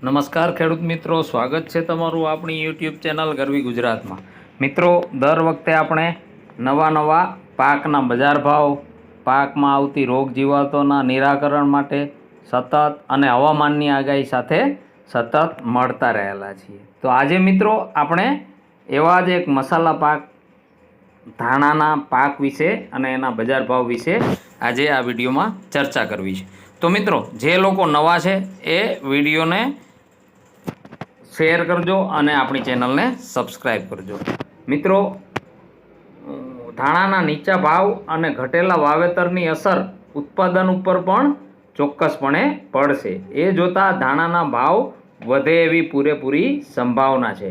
નમસ્કાર ખેડૂત મિત્રો, સ્વાગત છે તમારું આપણી યુટ્યુબ ચેનલ ગરવી ગુજરાતમાં. મિત્રો, દર વખતે આપણે નવા નવા પાકના બજાર ભાવ, પાકમાં આવતી રોગ જીવાતોના નિરાકરણ માટે સતત અને હવામાનની આગાહી સાથે સતત મળતા રહેલા છીએ. તો આજે મિત્રો, આપણે એવા જ એક મસાલા પાક, ધાણાના પાક વિશે અને એના બજાર ભાવ વિશે આજે આ વિડીયોમાં ચર્ચા કરવી છે. તો મિત્રો, જે લોકો નવા છે, એ વિડીયોને શેર કરજો અને આપણી ચેનલને સબસ્ક્રાઈબ કરજો. મિત્રો ધાણાના નીચા ભાવ અને ઘટેલા વાવેતરની અસર ઉત્પાદન ઉપર પણ ચોક્કસપણે પડશે. એ જોતાં ધાણાના ભાવ વધે એવી પૂરેપૂરી સંભાવના છે.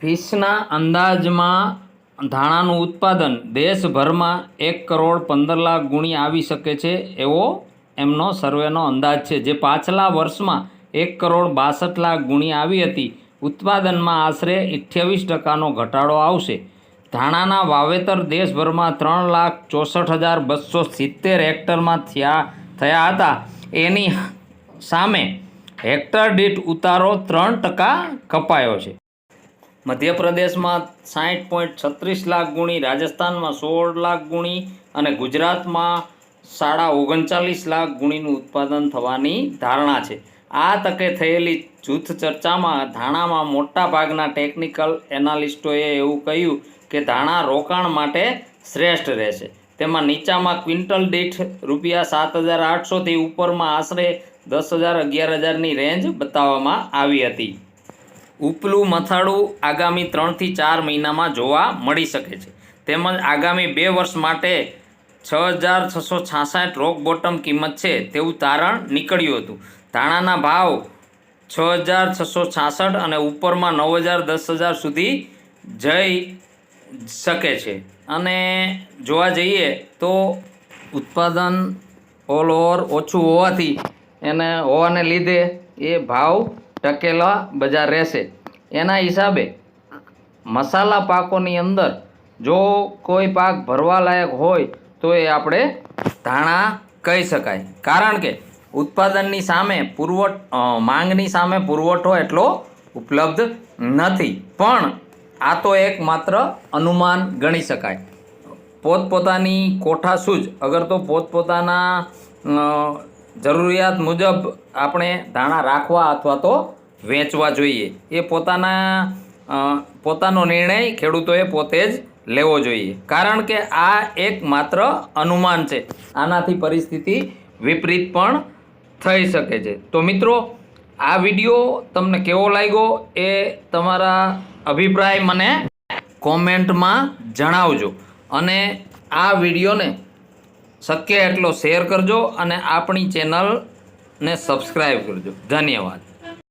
ફીસના અંદાજમાં ધાણાનું ઉત્પાદન દેશભરમાં એક કરોડ પંદર લાખ ગુણી આવી શકે છે એવો એમનો સર્વેનો અંદાજ છે. જે પાછલા વર્ષમાં એક કરોડ બાસઠ લાખ ગુણી આવી હતી. ઉત્પાદનમાં આશરે અઠ્યાવીસ ટકાનો ઘટાડો આવશે. ધાણાના વાવેતર દેશભરમાં ત્રણ લાખ ચોસઠ હજાર બસો સિત્તેર હેક્ટરમાં થયા થયા હતા. એની સામે હેક્ટર દીઠ ઉતારો ત્રણ ટકા કપાયો છે. મધ્યપ્રદેશમાં સાઠ પોઈન્ટ છત્રીસ લાખ ગુણી, રાજસ્થાનમાં સોળ લાખ ગુણી અને ગુજરાતમાં સાડા ઓગણચાલીસ લાખ ગુણીનું ઉત્પાદન થવાની ધારણા છે. આ તકે થયેલી જૂથ ચર્ચામાં ધાણામાં મોટા ભાગના ટેકનિકલ એનાલિસ્ટોએ એવું કહ્યું કે ધાણા રોકાણ માટે શ્રેષ્ઠ રહેશે. તેમાં નીચામાં ક્વિન્ટલ દીઠ રૂપિયા સાત હજાર આઠસોથી ઉપરમાં આશરે દસ હજાર અગિયાર હજારની રેન્જ બતાવવામાં આવી હતી. ઉપલું મથાળું આગામી ત્રણથી ચાર મહિનામાં જોવા મળી શકે છે. તેમજ આગામી બે વર્ષ માટે છ હજાર છસો છાસઠ રોક બોટમ કિંમત છે તેવું તારણ નીકળ્યું હતું. ધાણાના ભાવ છ હજાર છસો છાસઠ અને ઉપરમાં નવ હજાર દસ હજાર સુધી જઈ શકે છે. અને જોવા જઈએ તો ઉત્પાદન ઓલ ઓવર ઓછું હોવાથી એને હોવાને લીધે એ ભાવ ટકેલા બજાર રહેશે. એના હિસાબે મસાલા પાકોની અંદર જો કોઈ પાક ભરવા લાયક હોય તો એ આપણે ધાણા કહી શકાય. કારણ કે ઉત્પાદનની સામે પુરવઠ માંગની સામે પુરવઠો એટલો ઉપલબ્ધ નથી. પણ આ તો એક માત્ર અનુમાન ગણી શકાય. પોતપોતાની કોઠા સૂઝ અગર તો પોતપોતાના જરૂરિયાત મુજબ આપણે ધાણા રાખવા અથવા તો વેચવા જોઈએ. એ પોતાના પોતાનો નિર્ણય ખેડૂતોએ પોતે જ લેવો જોઈએ. કારણ કે આ એક માત્ર અનુમાન છે. આનાથી પરિસ્થિતિ વિપરીત પણ થઈ શકે છે. તો મિત્રો, આ વીડિયો તમને કેવો લાગ્યો એ તમારા અભિપ્રાય મને કોમેન્ટમાં જણાવજો. અને આ વિડીયોને શક્ય એટલો શેર કરજો અને આપણી ચેનલને સબસ્ક્રાઈબ કરજો. ધન્યવાદ.